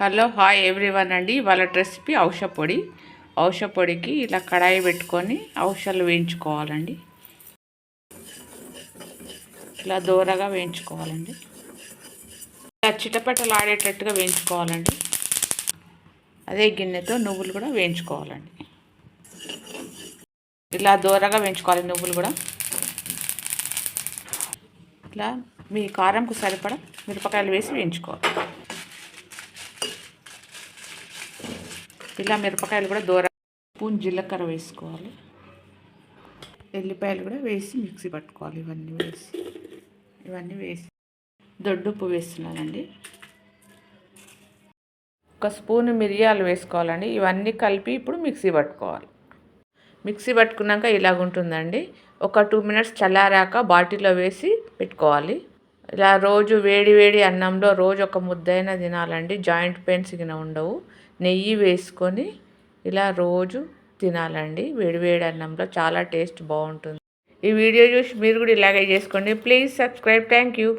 Hello hi everyone అండి. వాళ్ళ recipe ఔష పొడి. ఔష పొడికి ఇలా కడాయి పెట్టుకొని ఔషధాలు వేయించుకోవాలండి. ఇలా దూరగా వేయించుకోవాలండి. ఇలా చిటపటలు ఆడేటట్టుగా వేయించుకోవాలండి. అదే గిన్నెతో నువ్వులు కూడా వేయించుకోవాలండి. ఇలా దూరగా వేయించుకోవాలి నువ్వులు కూడా. ఇట్లా మీ కారంకు సరిపడా మిరపకాయలు వేసి వేయించుకోవాలి. ఇలా మిరపకాయలు కూడా దూర స్పూన్ జీలకర్ర వేసుకోవాలి. ఎల్లిపాయలు కూడా వేసి మిక్సీ పట్టుకోవాలి ఇవన్నీ వేసి. ఇవన్నీ వేసి దొడ్డుప్పు వేస్తున్నానండి. ఒక స్పూన్ మిరియాలు వేసుకోవాలండి. ఇవన్నీ కలిపి ఇప్పుడు మిక్సీ పట్టుకోవాలి. మిక్సీ పట్టుకున్నాక ఇలాగుంటుందండి. ఒక టూ మినిట్స్ చల్లారాక బాటిల్లో వేసి పెట్టుకోవాలి. ఇలా రోజు వేడి వేడి అన్నంలో రోజు ఒక ముద్దైనా తినాలండి. జాయింట్ పెయిన్స్ గిన ఉండవు. నెయ్యి వేసుకొని ఇలా రోజు తినాలండి. వేడి వేడి అన్నంలో చాలా టేస్ట్ బాగుంటుంది. ఈ వీడియో చూసి మీరు కూడా ఇలాగే చేసుకోండి. Please subscribe. Thank you.